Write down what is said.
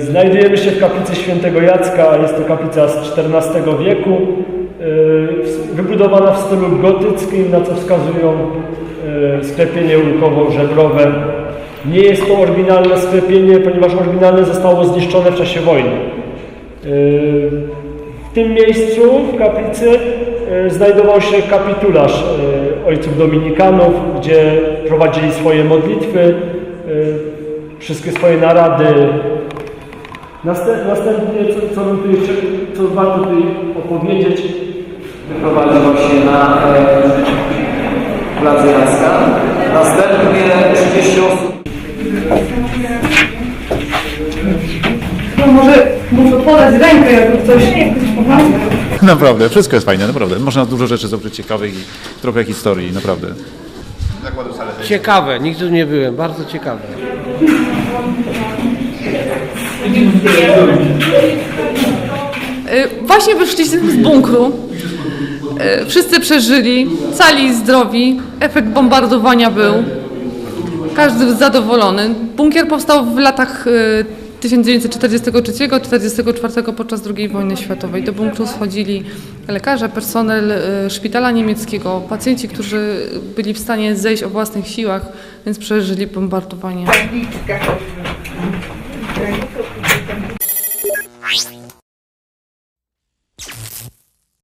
Znajdujemy się w kaplicy świętego Jacka, jest to kaplica z XIV wieku, yy, wybudowana w stylu gotyckim, na co wskazują yy, sklepienie łukowo-żebrowe. Nie jest to oryginalne sklepienie, ponieważ oryginalne zostało zniszczone w czasie wojny. Yy, W tym miejscu, w kaplicy, znajdował się kapitularz ojców dominikanów, gdzie prowadzili swoje modlitwy, wszystkie swoje narady, następnie, co, co, bym tutaj, przy- co warto tutaj opowiedzieć, wyprowadziło się na e, Plac Jacka. Następnie 30 osób No może muszę podać rękę, jakby ktoś ktoś pomagał. Naprawdę, wszystko jest fajne, naprawdę. Można dużo rzeczy zobaczyć ciekawych i trochę historii, naprawdę. Ciekawe, nigdy tu nie byłem, bardzo ciekawe. Y, Właśnie wyszliśmy z bunkru. Y, Wszyscy przeżyli, cali zdrowi. Efekt bombardowania był. Każdy zadowolony. Bunkier powstał w latach y, 1943-1944 podczas II wojny światowej. Do bunkru schodzili lekarze, personel y, szpitala niemieckiego, pacjenci, którzy byli w stanie zejść o własnych siłach, więc przeżyli bombardowanie.